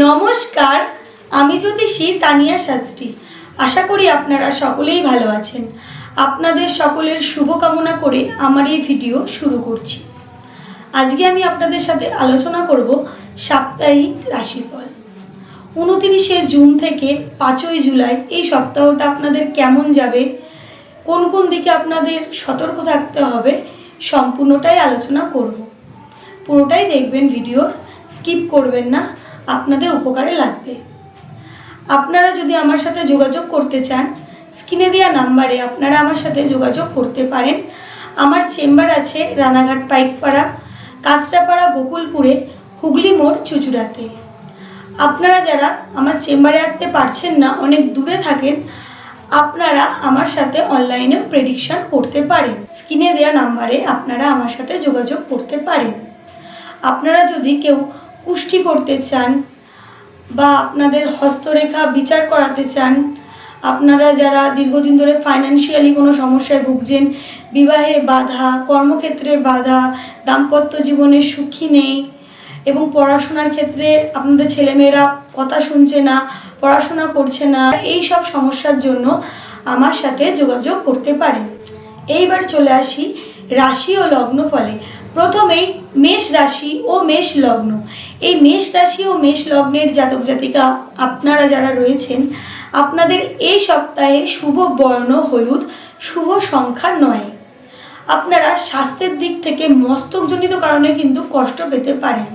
নমস্কার, আমি জ্যোতিষী তানিয়া শাস্ত্রী। আশা করি আপনারা সকলেই ভালো আছেন। আপনাদের সকলের শুভকামনা করে আমার এই ভিডিও শুরু করছি। আজকে আমি আপনাদের সাথে আলোচনা করব সাপ্তাহিক রাশিফল। উনতিরিশে জুন থেকে পাঁচই জুলাই এই সপ্তাহটা আপনাদের কেমন যাবে? কোন কোন দিকে আপনাদের সতর্ক থাকতে হবে? সম্পূর্ণটাই আলোচনা করব। পুরোটাই দেখবেন ভিডিও স্কিপ করবেন না। আপনাদের উপকারে লাগবে। আপনারা যদি আমার সাথে যোগাযোগ করতে চান, স্ক্রিনে দেওয়া নাম্বারে আপনারা আমার সাথে যোগাযোগ করতে পারেন। আমার চেম্বার আছে রানাঘাট পাইকপাড়া, কাঁচরাপাড়া গোকুলপুরে, হুগলি মোড় চুচুড়াতে। আপনারা যারা আমার চেম্বারে আসতে পারছেন না, অনেক দূরে থাকেন, আপনারা আমার সাথে অনলাইনেও প্রেডিকশন করতে পারেন। স্ক্রিনে দেওয়া নাম্বারে আপনারা আমার সাথে যোগাযোগ করতে পারেন। আপনারা যদি কেউ কুষ্টি করতে চান বা আপনাদের হস্তরেখা বিচার করাতে চান, আপনারা যারা দীর্ঘদিন ধরে ফাইন্যান্সিয়ালি কোনো সমস্যায় ভুগছেন, বিবাহে বাধা, কর্মক্ষেত্রে বাধা, দাম্পত্য জীবনে সুখী নেই এবং পড়াশোনার ক্ষেত্রে আপনাদের ছেলেমেয়েরা কথা শুনছে না, পড়াশোনা করছে না, এই সব সমস্যার জন্য আমার সাথে যোগাযোগ করতে পারেন। এইবার চলে আসি রাশি ও লগ্ন ফলে। প্রথমেই মেষ রাশি ও মেষ লগ্ন। এই মেষ রাশি ও মেষ লগ্নের জাতক জাতিকা আপনারা যারা রয়েছেন, আপনাদের এই সপ্তাহে শুভ বর্ণ হলুদ, শুভ সংখ্যা নয়। আপনারা স্বাস্থ্যের দিক থেকে মস্তকজনিত কারণে কিন্তু কষ্ট পেতে পারেন।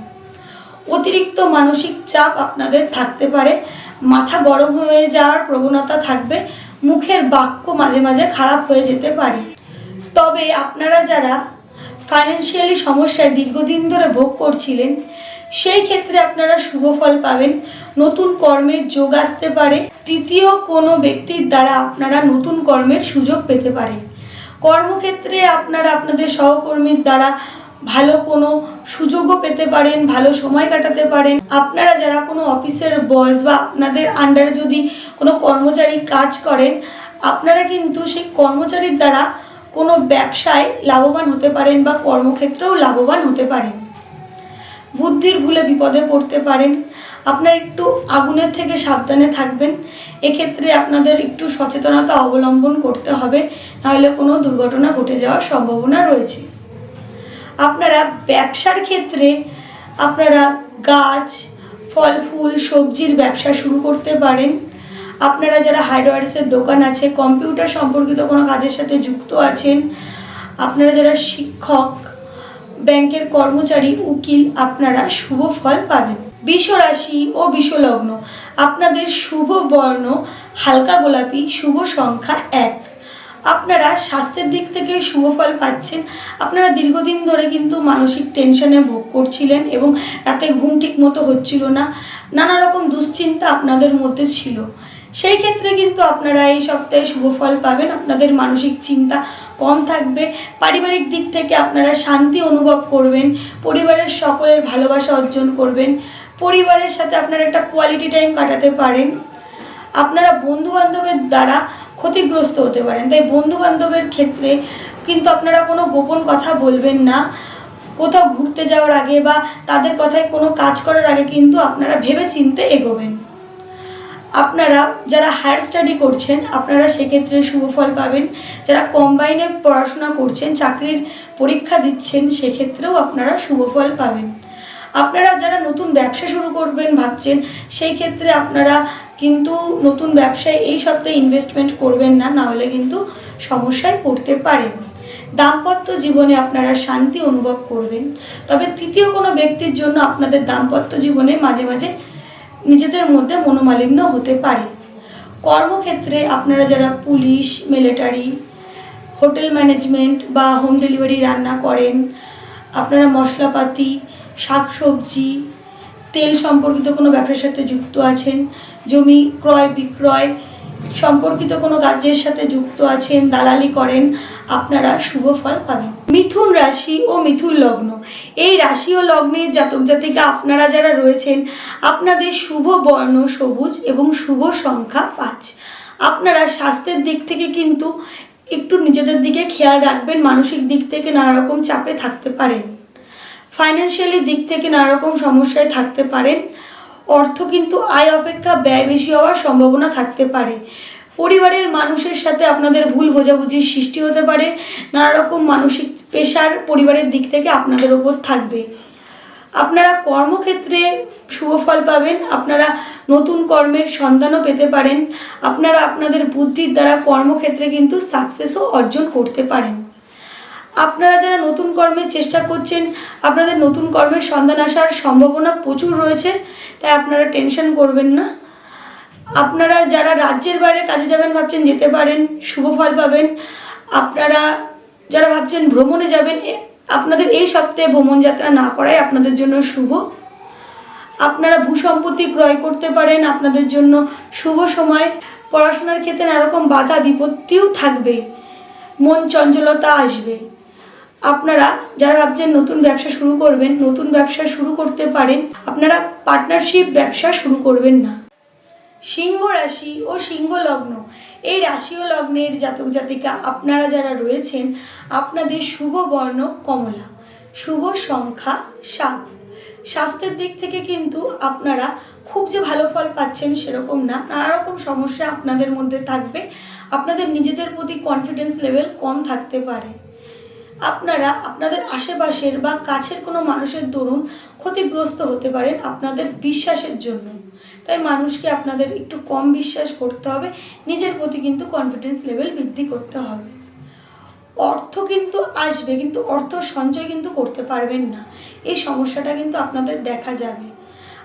অতিরিক্ত মানসিক চাপ আপনাদের থাকতে পারে, মাথা গরম হয়ে যাওয়ার প্রবণতা থাকবে, মুখের বাক্য মাঝে মাঝে খারাপ হয়ে যেতে পারে। তবে আপনারা যারা ফাইন্যান্সিয়ালি সমস্যায় দীর্ঘদিন ধরে ভোগ করছিলেন, সেই ক্ষেত্রে আপনারা শুভ ফল পাবেন। নতুন কর্মের যোগ আসতে পারে। তৃতীয় কোনো ব্যক্তির দ্বারা আপনারা নতুন কর্মের সুযোগ পেতে পারেন। কর্মক্ষেত্রে আপনারা আপনাদের সহকর্মীর দ্বারা ভালো কোনো সুযোগও পেতে পারেন, ভালো সময় কাটাতে পারেন। আপনারা যারা কোনো অফিসের বয়স বা আপনাদের আন্ডারে যদি কোনো কর্মচারী কাজ করেন, আপনারা কিন্তু সেই কর্মচারীর দ্বারা কোনো ব্যবসায় লাভবান হতে পারেন বা কর্মক্ষেত্রেও লাভবান হতে পারেন। বুদ্ধির ভুলে বিপদে পড়তে পারেন। আপনার একটু আগুনের থেকে সাবধানে থাকবেন। এক্ষেত্রে আপনাদের একটু সচেতনতা অবলম্বন করতে হবে, নাহলে কোনো দুর্ঘটনা ঘটে যাওয়ার সম্ভাবনা রয়েছে। আপনারা ব্যবসার ক্ষেত্রে আপনারা গাছ, ফল, ফুল, সবজির ব্যবসা শুরু করতে পারেন। আপনারা যারা হার্ডওয়ার্সের দোকান আছে, কম্পিউটার সম্পর্কিত কোনো কাজের সাথে যুক্ত আছেন, আপনারা যারা শিক্ষক, ব্যাংকের কর্মচারী, উকিল, আপনারা শুভ ফল পাবেন। বিষ রাশি ও বিষলগ্ন আপনাদের শুভ বর্ণ, হালকা গোলাপি, শুভ সংখ্যা এক। আপনারা স্বাস্থ্যের দিক থেকে শুভ ফল পাচ্ছেন। আপনারা দীর্ঘদিন ধরে কিন্তু মানসিক টেনশনে ভোগ করছিলেন এবং রাতে ঘুম ঠিক মতো হচ্ছিল না। নানা রকম দুশ্চিন্তা আপনাদের মধ্যে ছিল। সেই ক্ষেত্রে কিন্তু আপনারা এই সপ্তাহে শুভ ফল পাবেন। আপনাদের মানসিক চিন্তা কম থাকবে। পারিবারিক দিক থেকে আপনারা শান্তি অনুভব করবেন। পরিবারের সকলের ভালোবাসা অর্জন করবেন। পরিবারের সাথে আপনারা একটা কোয়ালিটি টাইম কাটাতে পারেন। আপনারা বন্ধু বান্ধবের দ্বারা ক্ষতিগ্রস্ত হতে পারেন। তাই বন্ধু বান্ধবের ক্ষেত্রে কিন্তু আপনারা কোনো গোপন কথা বলবেন না। কোথাও ঘুরতে যাওয়ার আগে বা তাদের কথায় কোনো কাজ করার আগে কিন্তু আপনারা ভেবে চিনতে এগোবেন। আপনারা যারা হায়ার স্টাডি করছেন, আপনারা সেক্ষেত্রে শুভ ফল পাবেন। যারা কম্বাইনে পড়াশোনা করছেন, চাকরির পরীক্ষা দিচ্ছেন, সেক্ষেত্রেও আপনারা শুভ ফল পাবেন। আপনারা যারা নতুন ব্যবসা শুরু করবেন ভাবছেন সেই ক্ষেত্রে আপনারা কিন্তু নতুন ব্যবসায় এই সপ্তাহে ইনভেস্টমেন্ট করবেন না নাহলে কিন্তু সমস্যায় পড়তে পারেন। দাম্পত্য জীবনে আপনারা শান্তি অনুভব করবেন। তবে তৃতীয় কোনো ব্যক্তির জন্য আপনাদের দাম্পত্য জীবনে মাঝে মাঝে নিজেদের মধ্যে মনোমালিন্য হতে পারে। কর্মক্ষেত্রে আপনারা যারা পুলিশ মিলিটারি হোটেল ম্যানেজমেন্ট বা হোম ডেলিভারি রান্না করেন, আপনারা মশলাপাতি, শাকসবজি, তেল সম্পর্কিত কোনো ব্যবসার সাথে যুক্ত আছেন, জমি ক্রয় বিক্রয় সম্পর্কিত কোনো কাজের সাথে যুক্ত আছেন, দালালি করেন, আপনারা শুভ ফল পাবেন। মিথুন রাশি ও মিথুন লগ্ন। এই রাশি ও লগ্নের জাতক জাতিকা আপনারা যারা রয়েছেন, আপনাদের শুভ বর্ণ সবুজ এবং শুভ সংখ্যা পাঁচ। আপনারা স্বাস্থ্যের দিক থেকে কিন্তু একটু নিজেদের দিকে খেয়াল রাখবেন, মানসিক দিক থেকে নানা রকম চাপে থাকতে পারেন। ফাইন্যান্সিয়ালি দিক থেকে নানা রকম সমস্যায় থাকতে পারেন। অর্থ কিন্তু আয় অপেক্ষা ব্যয় বেশি হওয়ার সম্ভাবনা থাকতে পারে। পরিবারের মানুষের সাথে আপনাদের ভুল বোঝাবুঝির সৃষ্টি হতে পারে। নানা রকম মানসিক পেশার পরিবারের দিক থেকে আপনাদের ওপর থাকবে। আপনারা কর্মক্ষেত্রে শুভ ফল পাবেন। আপনারা নতুন কর্মের সন্ধানও পেতে পারেন। আপনারা আপনাদের বুদ্ধির দ্বারা কর্মক্ষেত্রে কিন্তু সাকসেসও অর্জন করতে পারেন। আপনারা যারা নতুন কর্মের চেষ্টা করছেন, আপনাদের নতুন কর্মের সন্ধান আসার সম্ভাবনা প্রচুর রয়েছে, তাই আপনারা টেনশন করবেন না। আপনারা যারা রাজ্যের বাইরে কাজে যাবেন, ভাবছেন যেতে পারেন, শুভ ফল পাবেন। আপনারা যারা ভাবছেন ভ্রমণে যাবেন আপনাদের এই সপ্তাহে ভ্রমণ যাত্রা না করাই আপনাদের জন্য শুভ। আপনারা ভূসম্পত্তি ক্রয় করতে পারেন, আপনাদের জন্য শুভ সময়। পড়াশোনার ক্ষেত্রে নানারকম বাধা, বিপত্তিও থাকবে মন চঞ্চলতা আসবে। আপনারা যারা ভাবছেন নতুন ব্যবসা শুরু করবেন, নতুন ব্যবসা শুরু করতে পারেন, আপনারা পার্টনারশিপ ব্যবসা শুরু করবেন না। সিংহ রাশি ও সিংহ লগ্ন, এই রাশি ও লগ্নের জাতক জাতিকা আপনারা যারা রয়েছেন, আপনাদের শুভ বর্ণ কমলা, শুভ সংখ্যা সাত। স্বাস্থ্যের দিক থেকে কিন্তু আপনারা খুব যে ভালো ফল পাচ্ছেন সেরকম না, নানা রকম সমস্যা আপনাদের মধ্যে থাকবে, আপনাদের নিজেদের প্রতি কনফিডেন্স লেভেল কম থাকতে পারে। আপনারা আপনাদের আশেপাশের বা কাছের কোনো মানুষের দরুন ক্ষতিগ্রস্ত হতে পারেন আপনাদের বিশ্বাসের জন্য। তাই মানুষকে আপনাদের একটু কম বিশ্বাস করতে হবে, নিজের প্রতি কিন্তু কনফিডেন্স লেভেল বৃদ্ধি করতে হবে। অর্থ কিন্তু আসবে, কিন্তু অর্থ সঞ্চয় কিন্তু করতে পারবেন না। এই সমস্যাটা কিন্তু আপনাদের দেখা যাবে।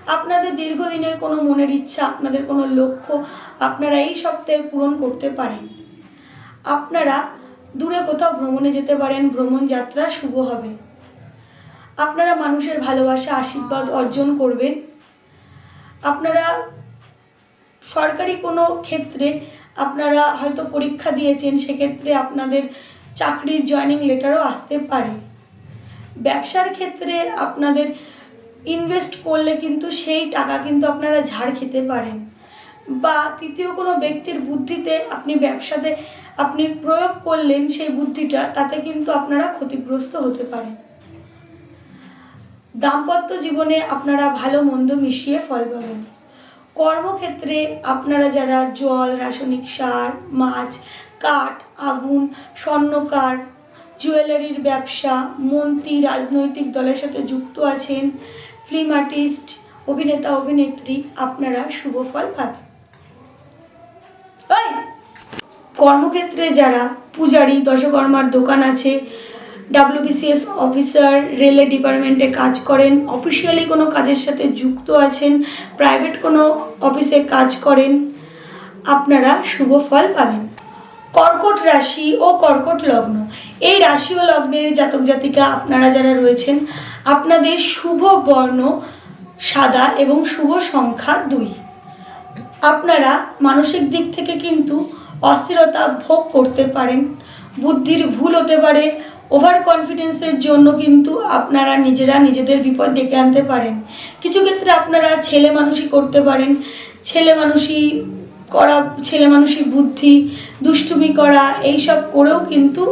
আপনাদের দীর্ঘদিনের কোনো মনের ইচ্ছা, আপনাদের কোনো লক্ষ্য, আপনারা এই সপ্তাহে পূরণ করতে পারেন। আপনারা দূরে কোথাও ভ্রমণে যেতে পারেন, ভ্রমণ যাত্রা শুভ হবে। আপনারা মানুষের ভালোবাসা, আশীর্বাদ অর্জন করবেন। আপনারা সরকারি কোনো ক্ষেত্রে আপনারা হয়তো পরীক্ষা দিয়েছেন, সেক্ষেত্রে আপনাদের চাকরির জয়নিং লেটারও আসতে পারে। ব্যবসার ক্ষেত্রে আপনাদের ইনভেস্ট করলে কিন্তু সেই টাকা কিন্তু আপনারা ঝাড় খেতে পারেন। বা তৃতীয় কোনো ব্যক্তির বুদ্ধিতে আপনি ব্যবসাতে আপনি প্রয়োগ করলেন সেই বুদ্ধিটা, তাতে কিন্তু আপনারা ক্ষতিগ্রস্ত হতে পারেন। দাম্পত্য জীবনে আপনারা ভালো মন্দ মিশিয়ে ফল পাবেন। কর্মক্ষেত্রে আপনারা যারা জল, রাসায়নিক সার, মাছ, কাঠ, আগুন, স্বর্ণকার, জুয়েলারির ব্যবসা, মন্ত্রী, রাজনৈতিক দলের সাথে যুক্ত আছেন, ফিল্ম আর্টিস্ট, অভিনেতা, অভিনেত্রী, আপনারা শুভ ফল পাবেন! কর্মক্ষেত্রে যারা পূজারী, দশকর্মার দোকান আছে ডাব্লিউবিসিএস অফিসার রেলের ডিপার্টমেন্টে কাজ করেন অফিসিয়ালি কোনো কাজের সাথে যুক্ত আছেন প্রাইভেট কোনো অফিসে কাজ করেন, আপনারা শুভ ফল পাবেন। কর্কট রাশি ও কর্কট লগ্ন। এই রাশি ও লগ্নের জাতক জাতিকা আপনারা যারা রয়েছেন, আপনাদের শুভ বর্ণ সাদা এবং শুভ সংখ্যা দুই। আপনারা মানসিক দিক থেকে কিন্তু অস্থিরতা ভোগ করতে পারেন। বুদ্ধির ভুল হতে পারে। ওভার কনফিডেন্সের জন্য কিন্তু আপনারা নিজেরা নিজেদের বিপদ ডেকে আনতে পারেন। কিছু ক্ষেত্রে আপনারা ছেলে মানুষই করতে পারেন। ছেলে মানুষই করা, ছেলে মানুষই বুদ্ধি, দুষ্টুমি করা, এইসব করেও কিন্তু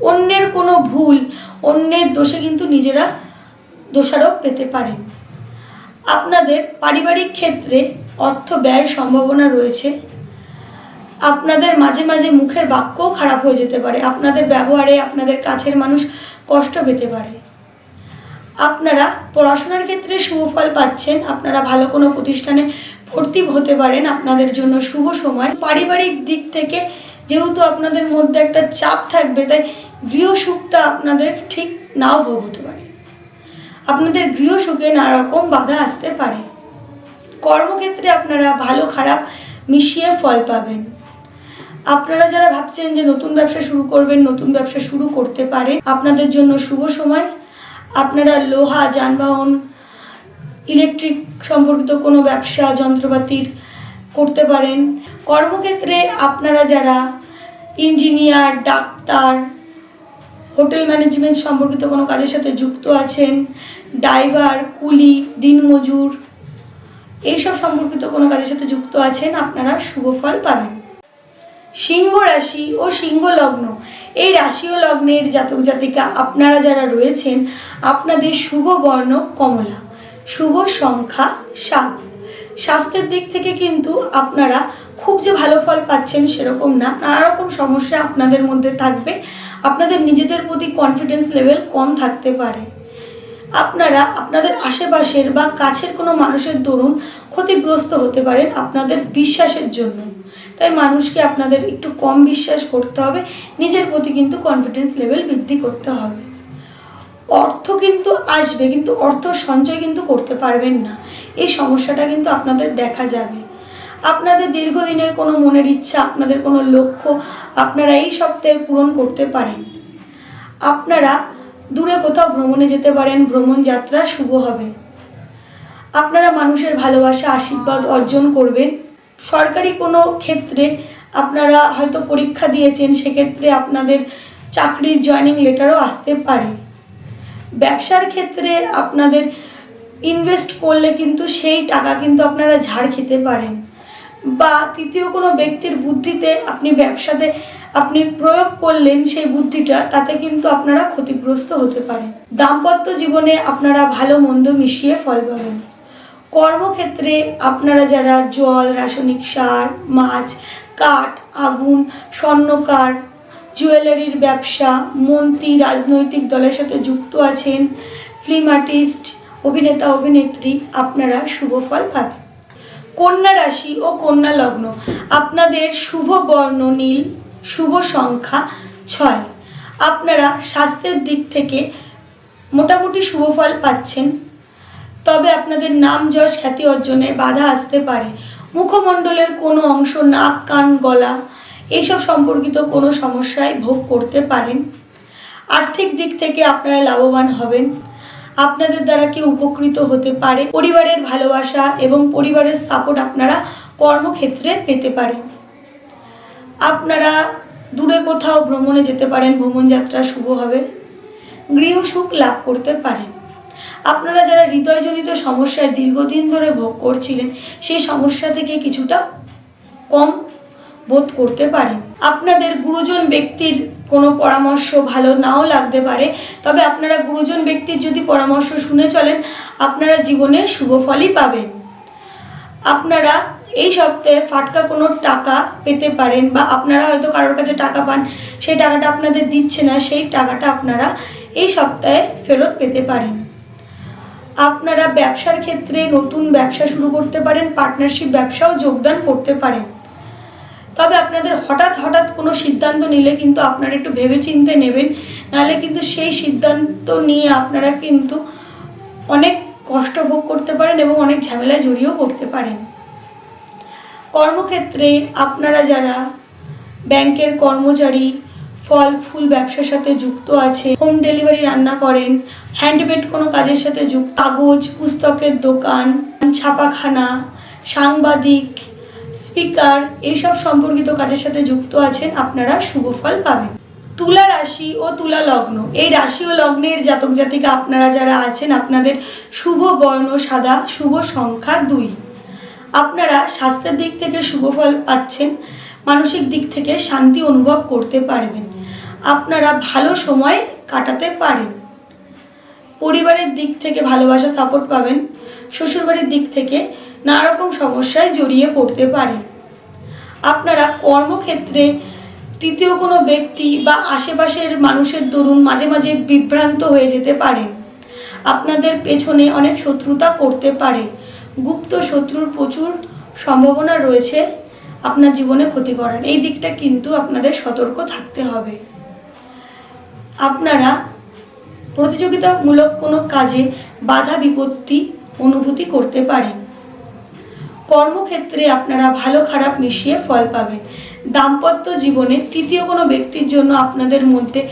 অন্যের কোনো ভুল, অন্যের দোষে কিন্তু নিজেরা দোষারোপ পেতে পারেন আপনাদের পারিবারিক ক্ষেত্রে অর্থ ব্যয়ের সম্ভাবনা রয়েছে। আপনাদের মাঝে মাঝে মুখের বাক্যও খারাপ হয়ে যেতে পারে। আপনাদের ব্যবহারে আপনাদের কাছের মানুষ কষ্ট পেতে পারে। আপনারা পড়াশোনার ক্ষেত্রে শুভ ফল পাচ্ছেন, আপনারা ভালো কোনো প্রতিষ্ঠানে ভর্তি হতে পারেন, আপনাদের জন্য শুভ সময়। পারিবারিক দিক থেকে যেহেতু আপনাদের মধ্যে একটা চাপ থাকবে, তাই গৃহ সুখটা আপনাদের ঠিক নাও ভোগ হতে পারে। আপনাদের গৃহ সুখে নানা রকম বাধা আসতে পারে। কর্মক্ষেত্রে আপনারা ভালো খারাপ মিশিয়ে ফল পাবেন। আপনারা যারা ভাবছেন যে নতুন ব্যবসা শুরু করবেন, নতুন ব্যবসা শুরু করতে পারে আপনাদের জন্য শুভ সময়। আপনারা লোহা, যানবাহন, ইলেকট্রিক সম্পর্কিত কোনো ব্যবসা, যন্ত্রপাতির করতে পারেন। কর্মক্ষেত্রে আপনারা যারা ইঞ্জিনিয়ার, ডাক্তার, হোটেল ম্যানেজমেন্ট সম্পর্কিত কোনো কাজের সাথে যুক্ত আছেন, ড্রাইভার, কুলি, দিনমজুর, এইসব সম্পর্কিত কোনো কাজের সাথে যুক্ত আছেন, আপনারা শুভ ফল পাবেন। সিংহ রাশি ও সিংহ লগ্ন। এই রাশি ও লগ্নের জাতক জাতিকা আপনারা যারা রয়েছেন, আপনাদের শুভ বর্ণ কমলা। শুভ সংখ্যা সাত। স্বাস্থ্যের দিক থেকে কিন্তু আপনারা খুব যে ভালো ফল পাচ্ছেন সেরকম না। নানা রকম সমস্যা আপনাদের মধ্যে থাকবে। আপনাদের নিজেদের প্রতি কনফিডেন্স লেভেল কম থাকতে পারে। আপনারা আপনাদের আশেপাশের বা কাছের কোনো মানুষের দরুন ক্ষতিগ্রস্ত হতে পারেন আপনাদের বিশ্বাসের জন্য। তাই মানুষকে আপনাদের একটু কম বিশ্বাস করতে হবে, নিজের প্রতি কিন্তু কনফিডেন্স লেভেল বৃদ্ধি করতে হবে। অর্থ কিন্তু আসবে, কিন্তু অর্থ সঞ্চয় কিন্তু করতে পারবেন না। এই সমস্যাটা কিন্তু আপনাদের দেখা যাবে। আপনাদের দীর্ঘদিনের কোনো মনের ইচ্ছা, আপনাদের কোনো লক্ষ্য, আপনারা এই সপ্তাহে পূরণ করতে পারেন। আপনারা দূরে কোথাও ভ্রমণে যেতে পারেন, ভ্রমণ যাত্রা শুভ হবে। আপনারা মানুষের ভালোবাসা, আশীর্বাদ অর্জন করবেন। সরকারি কোনো ক্ষেত্রে আপনারা হয়তো পরীক্ষা দিয়েছেন, সেক্ষেত্রে আপনাদের চাকরির জয়নিং লেটারও আসতে পারে। ব্যবসার ক্ষেত্রে আপনাদের ইনভেস্ট করলে কিন্তু সেই টাকা কিন্তু আপনারা ঝাড় খেতে পারেন। বা তৃতীয় কোনো ব্যক্তির বুদ্ধিতে আপনি ব্যবসাতে আপনি প্রয়োগ করলেন সেই বুদ্ধিটা, তাতে কিন্তু আপনারা ক্ষতিগ্রস্ত হতে পারেন। দাম্পত্য জীবনে আপনারা ভালো মন্দ মিশিয়ে ফল পাবেন। কর্মক্ষেত্রে আপনারা যারা জল, রাসায়নিক সার, মাছ, কাঠ, আগুন, স্বর্ণকার, জুয়েলারির ব্যবসা, মন্ত্রী, রাজনৈতিক দলের সাথে যুক্ত আছেন, ফিল্ম আর্টিস্ট, অভিনেতা, অভিনেত্রী, আপনারা শুভ ফল পাবেন। কন্যা রাশি ও কন্যা লগ্ন, আপনাদের শুভ বর্ণ নীল, শুভ সংখ্যা ছয়। আপনারা স্বাস্থ্যের দিক থেকে মোটামুটি শুভ ফল পাচ্ছেন। তবে আপনাদের নাম যশ খ্যাতি অর্জনে বাধা আসতে পারে। মুখমণ্ডলের কোনো অংশ নাক, কান, গলা, এইসব সম্পর্কিত কোনো সমস্যায় ভোগ করতে পারেন। আর্থিক দিক থেকে আপনারা লাভবান হবেন। আপনাদের দ্বারা কেউ উপকৃত হতে পারে। পরিবারের ভালোবাসা এবং পরিবারের সাপোর্ট আপনারা কর্মক্ষেত্রে পেতে পারেন। আপনারা দূরে কোথাও ভ্রমণে যেতে পারেন। ভ্রমণ যাত্রা শুভ হবে। গৃহসুখ লাভ করতে পারেন। আপনারা যারা হৃদয়জনিত সমস্যায় দীর্ঘদিন ধরে ভোগ করছিলেন, সেই সমস্যা থেকে কিছুটা কম বোধ করতে পারেন। আপনাদের গুরুজন ব্যক্তির কোনো পরামর্শ ভালো নাও লাগতে পারে, তবে আপনারা গুরুজন ব্যক্তির যদি পরামর্শ শুনে চলেন, আপনারা জীবনে শুভ ফলই পাবেন। আপনারা এই সপ্তাহে ফাটকা কোনো টাকা পেতে পারেন বা আপনারা হয়তো কারোর কাছে টাকা পান, সেই টাকাটা আপনাদের দিচ্ছে না, সেই টাকাটা আপনারা এই সপ্তাহে ফেরত পেতে পারেন। আপনারা ব্যবসার ক্ষেত্রে নতুন ব্যবসা শুরু করতে পারেন পার্টনারশিপ ব্যবসাও যোগদান করতে পারেন। তবে আপনাদের হঠাৎ হঠাৎ কোনো সিদ্ধান্ত নিলে কিন্তু আপনারা একটু ভেবেচিন্তে নেবেন। নাহলে কিন্তু সেই সিদ্ধান্ত নিয়ে আপনারা কিন্তু অনেক কষ্ট ভোগ করতে পারেন এবং অনেক ঝামেলায় জড়িয়েও পড়তে পারেন। কর্মক্ষেত্রে আপনারা যারা ব্যাংকের কর্মচারী ফল, ফুল ব্যবসার সাথে যুক্ত আছে হোম ডেলিভারি রান্না করেন হ্যান্ডমেড কোনো কাজের সাথে যুক্ত, কাগজ, পুস্তকের দোকান, ছাপাখানা, সাংবাদিক স্পিকার এইসব সম্পর্কিত কাজের সাথে যুক্ত আছেন, আপনারা শুভ ফল পাবেন। তুলা রাশি ও তুলা লগ্ন, এই রাশি ও লগ্নের জাতক জাতিকা আপনারা যারা আছেন, আপনাদের শুভ বর্ণ সাদা, শুভ সংখ্যা দুই। আপনারা স্বাস্থ্যের দিক থেকে শুভ ফল পাচ্ছেন, মানসিক দিক থেকে শান্তি অনুভব করতে পারবেন। আপনারা ভালো সময় কাটাতে পারেন। পরিবারের দিক থেকে ভালোবাসা সাপোর্ট পাবেন। শ্বশুরবাড়ির দিক থেকে নানা রকম সমস্যায় জড়িয়ে পড়তে পারেন। আপনারা কর্মক্ষেত্রে তৃতীয় কোনো ব্যক্তি বা আশেপাশের মানুষের দরুন মাঝে মাঝে বিভ্রান্ত হয়ে যেতে পারেন আপনাদের পেছনে অনেক শত্রুতা করতে পারে। গুপ্ত শত্রুর প্রচুর সম্ভাবনা রয়েছে। আপনার জীবনে ক্ষতি করার। এই দিকটা কিন্তু আপনাদের সতর্ক থাকতে হবে। আপনারা প্রতিযোগিতামূলক কোনো কাজে বাধা বিপত্তি অনুভূতি করতে পারেন। কর্মক্ষেত্রে আপনারা ভালো খারাপ মিশিয়ে ফল পাবেন। দাম্পত্য জীবনে তৃতীয় কোনো ব্যক্তির জন্য আপনাদের মধ্যে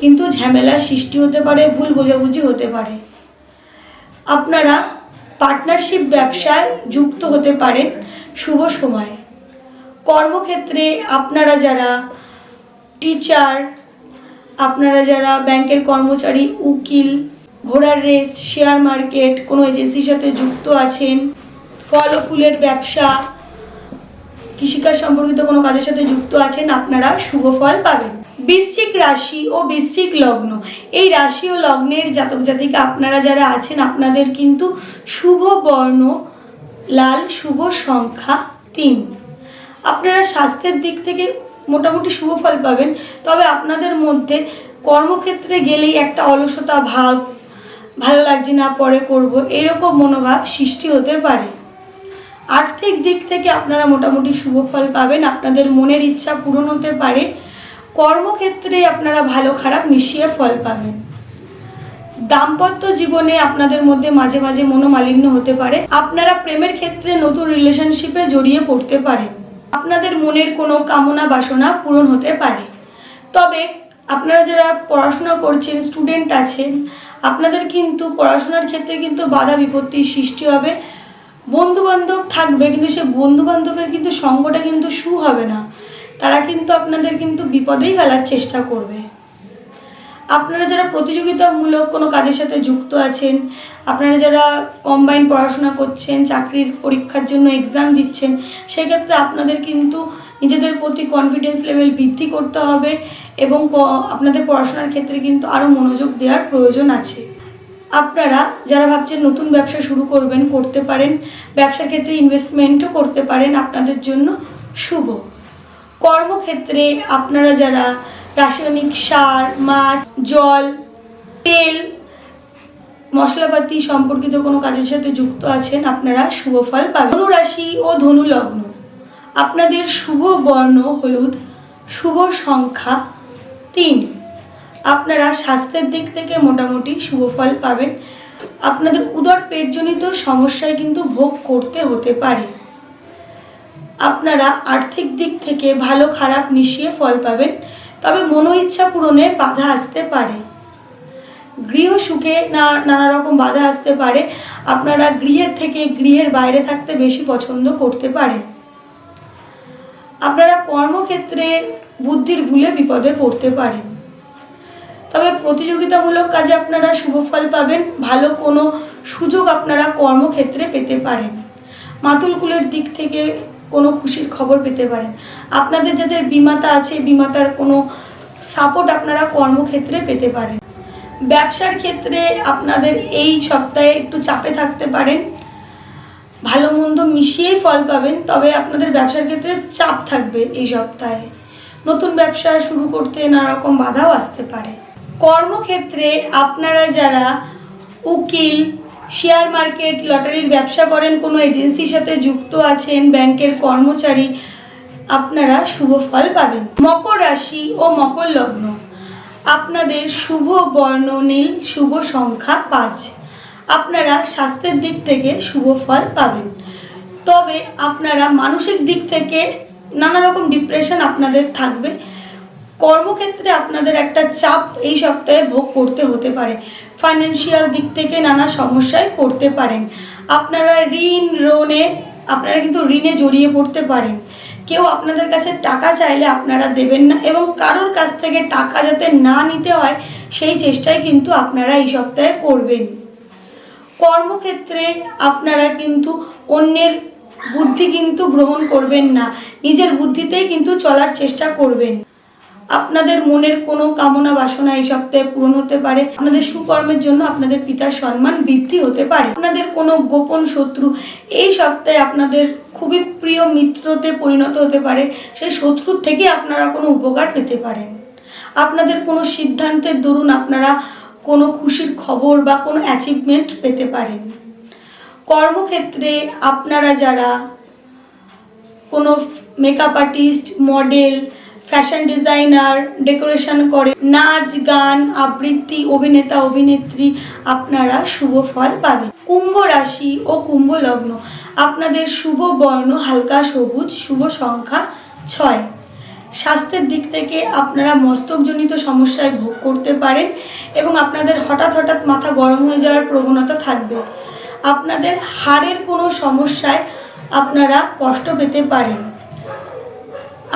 কিন্তু ঝামেলা সৃষ্টি হতে পারে, ভুল বোঝাবুঝি হতে পারে। আপনারা পার্টনারশিপ ব্যবসায় যুক্ত হতে পারেন শুভ সময়। কর্মক্ষেত্রে আপনারা যারা টিচার আপনারা যারা ব্যাংকের কর্মচারী, উকিল, ঘোড়ার রেস, শেয়ার মার্কেট, কোনো এজেন্সির সাথে যুক্ত আছেন, ফল ও ফুলের ব্যবসা, কৃষিকাজ সম্পর্কিত কোনো কাজের সাথে যুক্ত আছেন, আপনারা শুভ ফল পাবেন। বৃশ্চিক রাশি ও বৃশ্চিক লগ্ন। এই রাশি ও লগ্নের জাতক জাতিকা আপনারা যারা আছেন, আপনাদের কিন্তু শুভ বর্ণ, লাল শুভ সংখ্যা তিন। আপনারা স্বাস্থ্যের দিক থেকে মোটামুটি শুভ ফল পাবেন। তবে আপনাদের মধ্যে কর্মক্ষেত্রে গেলেই একটা অলসতা ভাব, ভালো লাগছে না, পরে করব, এরকম মনোভাব সৃষ্টি হতে পারে। আর্থিক দিক থেকে আপনারা মোটামুটি শুভ ফল পাবেন, আপনাদের মনের ইচ্ছা পূরণ হতে পারে। কর্মক্ষেত্রে আপনারা ভালো খারাপ মিশিয়ে ফল পাবেন। দাম্পত্য জীবনে আপনাদের মধ্যে মাঝে মাঝে মনোমালিন্য হতে পারে। আপনারা প্রেমের ক্ষেত্রে নতুন রিলেশনশিপে জড়িয়ে পড়তে পারেন। আপনাদের মনের কোনো কামনা বাসনা পূরণ হতে পারে। তবে আপনারা যারা পড়াশোনা করছেন স্টুডেন্ট আছেন, আপনাদের কিন্তু পড়াশোনার ক্ষেত্রে কিন্তু বাধা বিপত্তির সৃষ্টি হবে। বন্ধুবান্ধব থাকবে, কিন্তু সে বন্ধুবান্ধবের কিন্তু সঙ্গটা কিন্তু সু হবে না। তারা কিন্তু আপনাদের কিন্তু বিপদেই ফেলার চেষ্টা করবে। আপনারা যারা প্রতিযোগিতামূলক কোনো কাজের সাথে যুক্ত আছেন, আপনারা যারা কম্বাইন পড়াশোনা করছেন, চাকরির পরীক্ষার জন্য এক্সাম দিচ্ছেন, সেক্ষেত্রে আপনাদের কিন্তু নিজেদের প্রতি কনফিডেন্স লেভেল বৃদ্ধি করতে হবে এবং আপনাদের পড়াশোনার ক্ষেত্রে কিন্তু আরও মনোযোগ দেওয়ার প্রয়োজন আছে। আপনারা যারা ভাবছেন নতুন ব্যবসা শুরু করবেন, করতে পারেন, ব্যবসার ক্ষেত্রে ইনভেস্টমেন্টও করতে পারেন, আপনাদের জন্য শুভ। কর্মক্ষেত্রে আপনারা যারা রাসায়নিক সার, মাছ, জল, তেল, মশলাপাতি সম্পর্কিত কোনো কাজের সাথে যুক্ত আছেন আপনারা শুভ ফল পাবেন। ধনু রাশি ও ধনু লগ্ন আপনাদের শুভ বর্ণ হলুদ, শুভ সংখ্যা তিন। আপনারা স্বাস্থ্যের দিক থেকে মোটামুটি শুভ ফল পাবেন। আপনাদের উদর পেটজনিত সমস্যায় কিন্তু ভোগ করতে হতে পারে। আপনারা আর্থিক দিক থেকে ভালো খারাপ মিশিয়ে ফল পাবেন। তবে মনো ইচ্ছা পূরণে বাধা আসতে পারে। গৃহ সুখে না, নানা রকম বাধা আসতে পারে। আপনারা গৃহের থেকে গৃহের বাইরে থাকতে বেশি পছন্দ করতে পারেন। আপনারা কর্মক্ষেত্রে বুদ্ধির ভুলে বিপদে পড়তে পারেন। তবে প্রতিযোগিতামূলক কাজে আপনারা শুভ ফল পাবেন। ভালো কোনো সুযোগ আপনারা কর্মক্ষেত্রে পেতে পারেন। মাতুলকুলের দিক থেকে কোনো খুশির খবর পেতে পারেন। আপনাদের যাদের বিমাতা আছে, বিমাতার কোনো সাপোর্ট আপনারা কর্মক্ষেত্রে পেতে পারেন। ব্যবসার ক্ষেত্রে আপনাদের এই সপ্তাহে একটু চাপে থাকতে পারেন। ভালো মন্দ মিশিয়েই ফল পাবেন, তবে আপনাদের ব্যবসার ক্ষেত্রে চাপ থাকবে এই সপ্তাহে। নতুন ব্যবসা শুরু করতে নানা রকম বাধাও আসতে পারে। কর্মক্ষেত্রে আপনারা যারা উকিল শেয়ার মার্কেট, লটারির ব্যবসা করেন, কোনো এজেন্সির সাথে যুক্ত আছেন, ব্যাংকের কর্মচারী, আপনারা শুভ ফল পাবেন। মকর রাশি ও মকর লগ্ন। আপনাদের শুভ বর্ণ নীল, শুভ সংখ্যা পাঁচ। আপনারা স্বাস্থ্যের দিক থেকে শুভ ফল পাবেন। তবে আপনারা মানসিক দিক থেকে নানা রকম ডিপ্রেশন আপনাদের থাকবে। কর্মক্ষেত্রে আপনাদের একটা চাপ এই সপ্তাহে ভোগ করতে হতে পারে। ফাইন্যান্সিয়াল দিক থেকে নানা সমস্যায় পড়তে পারেন। আপনারা ঋণ লোনে আপনারা কিন্তু ঋণে জড়িয়ে পড়তে পারেন। কেউ আপনাদের কাছে টাকা চাইলে আপনারা দেবেন না এবং কারোর কাছ থেকে টাকা যাতে না নিতে হয়, সেই চেষ্টাই কিন্তু আপনারা এই সপ্তাহে করবেন। কর্মক্ষেত্রে আপনারা কিন্তু অন্যের বুদ্ধি কিন্তু গ্রহণ করবেন না। নিজের বুদ্ধিতেই কিন্তু চলার চেষ্টা করবেন। আপনাদের মনের কোনো কামনা বাসনা এই সপ্তাহে পূরণ হতে পারে। আপনাদের সুকর্মের জন্য আপনাদের পিতার সম্মান বৃদ্ধি হতে পারে। আপনাদের কোনো গোপন শত্রু এই সপ্তাহে আপনাদের খুবই প্রিয় মিত্রতে পরিণত হতে পারে। সেই শত্রুর থেকে আপনারা কোনো উপকার পেতে পারেন। আপনাদের কোনো সিদ্ধান্তের দরুন আপনারা কোনো খুশির খবর বা কোনো অ্যাচিভমেন্ট পেতে পারেন। কর্মক্ষেত্রে আপনারা যারা কোনো makeup artist model fashion designer decoration করে, নাচ, গান, আবৃত্তি, অভিনেতা, অভিনেত্রী আপনারা শুভ ফল পাবেন। কুম্ভ রাশি ও কুম্ভ লগ্ন, আপনাদের শুভ বর্ণ, হালকা সবুজ, শুভ সংখ্যা ছয়। স্বাস্থ্যের দিক থেকে আপনারা মস্তকজনিত সমস্যায় ভোগ করতে পারেন এবং আপনাদের হঠাৎ হঠাৎ মাথা গরম হয়ে যাওয়ার প্রবণতা থাকবে। আপনাদের হাড়ের কোনো সমস্যায় আপনারা কষ্ট পেতে পারেন।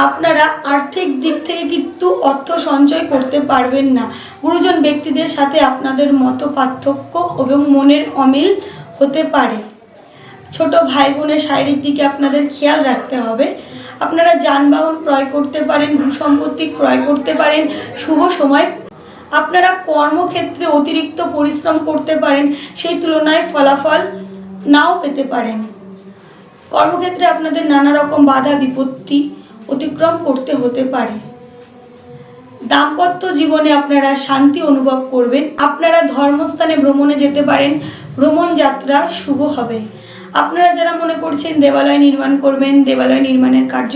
আপনারা আর্থিক দিক থেকে কিন্তু অর্থ সঞ্চয় করতে পারবেন না। গুরুজন ব্যক্তিদের সাথে আপনাদের মত পার্থক্য এবং মনের অমিল হতে পারে। ছোট ভাই বোনের শারীরিক দিকে আপনাদের খেয়াল রাখতে হবে। আপনারা যানবাহন ক্রয় করতে পারেন, ভূসম্পত্তি ক্রয় করতে পারেন, শুভ সময়। আপনারা কর্মক্ষেত্রে অতিরিক্ত পরিশ্রম করতে পারেন, সেই তুলনায় ফলাফল নাও পেতে পারেন। কর্মক্ষেত্রে আপনাদের নানা রকম বাধা, বিপত্তি অতিক্রম করতে হতে পারে। দাম্পত্য জীবনে আপনারা শান্তি অনুভব করবেন। আপনারা ধর্মস্থানে ভ্রমণে যেতে পারেন। ভ্রমণ যাত্রা শুভ হবে। আপনারা যারা মনে করছেন দেবালয় নির্মাণ করবেন, দেবালয় নির্মাণের কার্য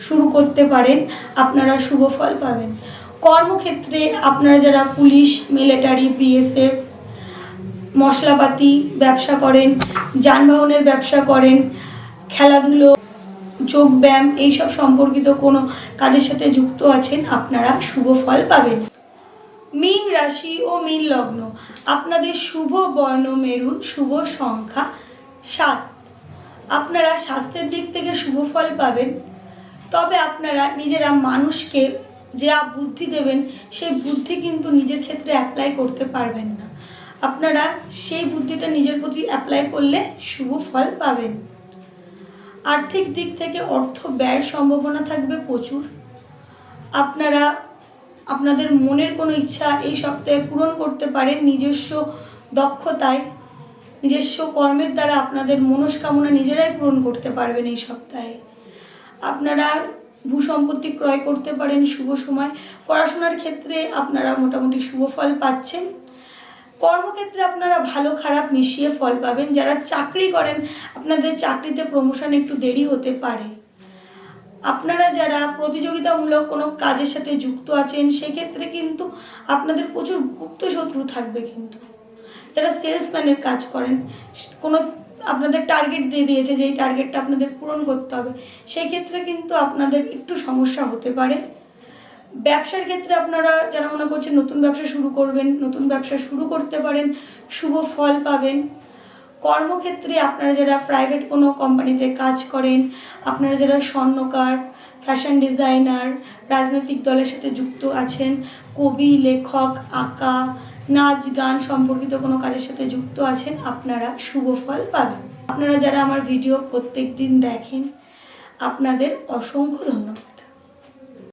শুরু করতে পারেন, আপনারা শুভ ফল পাবেন। কর্মক্ষেত্রে আপনারা যারা পুলিশ, মিলিটারি, বিএসএফ, মশলাপাতি ব্যবসা করেন, যানবাহনের ব্যবসা করেন, খেলাধুলো যোগব্যায়াম এইসব সম্পর্কিত কোনো কাজের সাথে যুক্ত আছেন, আপনারা শুভ ফল পাবেন। মীন রাশি ও মীন লগ্ন, আপনাদের শুভ বর্ণ মেরুন, শুভ সংখ্যা সাত। আপনারা স্বাস্থ্যের দিক থেকে শুভ ফল পাবেন, তবে আপনারা নিজেরা মানুষকে যা বুদ্ধি দেবেন, সেই বুদ্ধি কিন্তু নিজের ক্ষেত্রে অ্যাপ্লাই করতে পারবেন না। আপনারা সেই বুদ্ধিটা নিজের প্রতি অ্যাপ্লাই করলে শুভ ফল পাবেন। আর্থিক দিক থেকে অর্থ ব্যয়ের সম্ভাবনা থাকবে প্রচুর। আপনারা, আপনাদের মনের কোনো ইচ্ছা এই সপ্তাহে পূরণ করতে পারেন নিজস্ব দক্ষতায়, নিজস্ব কর্মের দ্বারা আপনাদের মনস্কামনা নিজেরাই পূরণ করতে পারবেন এই সপ্তাহে। আপনারা ভূসম্পত্তি ক্রয় করতে পারেন শুভ সময়। পড়াশোনার ক্ষেত্রে আপনারা মোটামুটি শুভ ফল পাচ্ছেন। কর্মক্ষেত্রে আপনারা ভালো, খারাপ মিশিয়ে ফল পাবেন। যারা চাকরি করেন, আপনাদের চাকরিতে প্রমোশন একটু দেরি হতে পারে। আপনারা যারা প্রতিযোগিতামূলক কোনো কাজের সাথে যুক্ত আছেন, সেক্ষেত্রে কিন্তু আপনাদের প্রচুর গুপ্ত শত্রু থাকবে কিন্তু। যারা সেলসম্যানের কাজ করেন, কোনো আপনাদের টার্গেট দিয়ে দিয়েছে যে এই টার্গেটটা আপনাদের পূরণ করতে হবে, সেক্ষেত্রে কিন্তু আপনাদের একটু সমস্যা হতে পারে। ব্যবসার ক্ষেত্রে আপনারা যারা মনে করছেন নতুন ব্যবসা শুরু করবেন, নতুন ব্যবসা শুরু করতে পারেন, শুভ ফল পাবেন। কর্মক্ষেত্রে আপনারা যারা প্রাইভেট কোনো কোম্পানিতে কাজ করেন, আপনারা যারা স্বর্ণকার ফ্যাশন ডিজাইনার রাজনৈতিক দলের সাথে যুক্ত আছেন, কবি, লেখক, আঁকা, নাচ, গান সম্পর্কিত কোনো কাজের সাথে যুক্ত আছেন, আপনারা শুভ ফল পাবেন। আপনারা যারা আমার ভিডিও প্রত্যেক দিন দেখেন, আপনাদের অসংখ্য ধন্যবাদ।